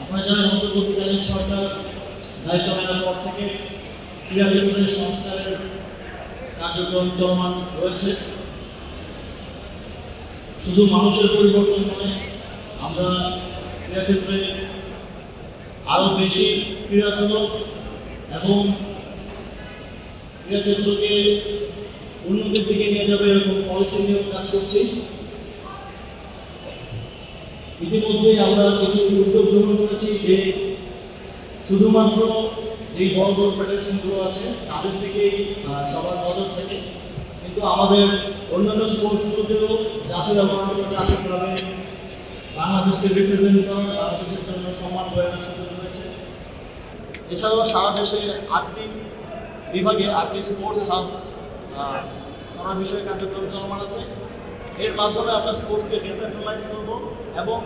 আপনারা জানেন অন্তর্বর্তীকালীন সরকার, দায়িত্ব নেওয়ার থেকে ক্রীড়া ক্ষেত্রের সংস্কারের কার্যক্রম চলমান রয়েছে। শুধু মানুষের পরিবর্তন নয়, আমরা ক্রীড়া ক্ষেত্রে আরও বেশি ক্রীড়া সুলভ এবং ক্রীড়া ক্ষেত্রকে উন্নতির দিকে নিয়ে যাবে এরকম পলিসি নিয়েও কাজ করছি। ইতিমধ্যে আমরা কিছু উদ্যোগ গ্রহণ করেছি যে শুধুমাত্র যেই বড় বড় ফেডারেশনগুলো আছে, তাদের থেকেই সবার নজর থাকে। কিন্তু আমাদের অন্যান্য স্পোর্টসগুলোতেও জাতীয় এবং আন্তর্জাতিকভাবে বাংলাদেশকে রিপ্রেজেন্ট করা, বাংলাদেশের জন্য সম্মান বয়ে আনার সুযোগ রয়েছে। এছাড়াও সারা দেশে আটটি বিভাগে আটটি স্পোর্টস হাব করার বিষয়ে কার্যক্রম চলমান আছে। এর মাধ্যমে আমরা স্পোর্টসকে ডিসেন্ট্রালাইজ করব এবং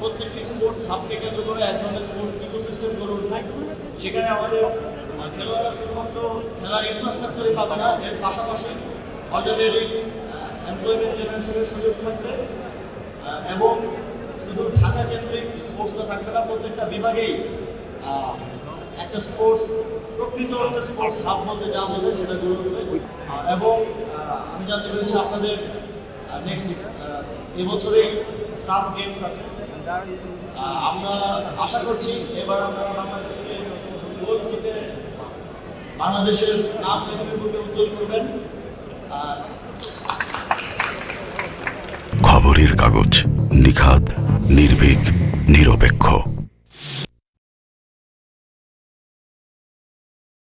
প্রত্যেকটি স্পোর্টস হাবকে কেন্দ্র করে এক ধরনের স্পোর্টস ইকোসিস্টেম গড়ে উঠবে। সেখানে আমাদের খেলোয়াড়রা শুধুমাত্র খেলার ইনফ্রাস্ট্রাকচারই পাবে না, এর পাশাপাশি অল্টারনেটিভ এমপ্লয়মেন্ট জেনারেশনের সুযোগ থাকবে। এবং শুধু ঢাকা কেন্দ্রিক স্পোর্টসটা থাকবে না, প্রত্যেকটা বিভাগেই একটা স্পোর্টস প্রকৃত অর্থে স্পোর্টস হাব বলতে যা বোঝায় সেটা গড়ে উঠবে। এবং আমি জানতে পেরেছি আপনাদের নেক্সট এবছরেই সাফ গেমস আছে। আমরা আশা করছি এবার আমরা বাংলাদেশকে গোল জিতে বাংলাদেশের নাম পৃথিবীর বুকে উজ্জ্বল করবেন। খবরের কাগজ নিখাত নির্ভীক, নিরপেক্ষ।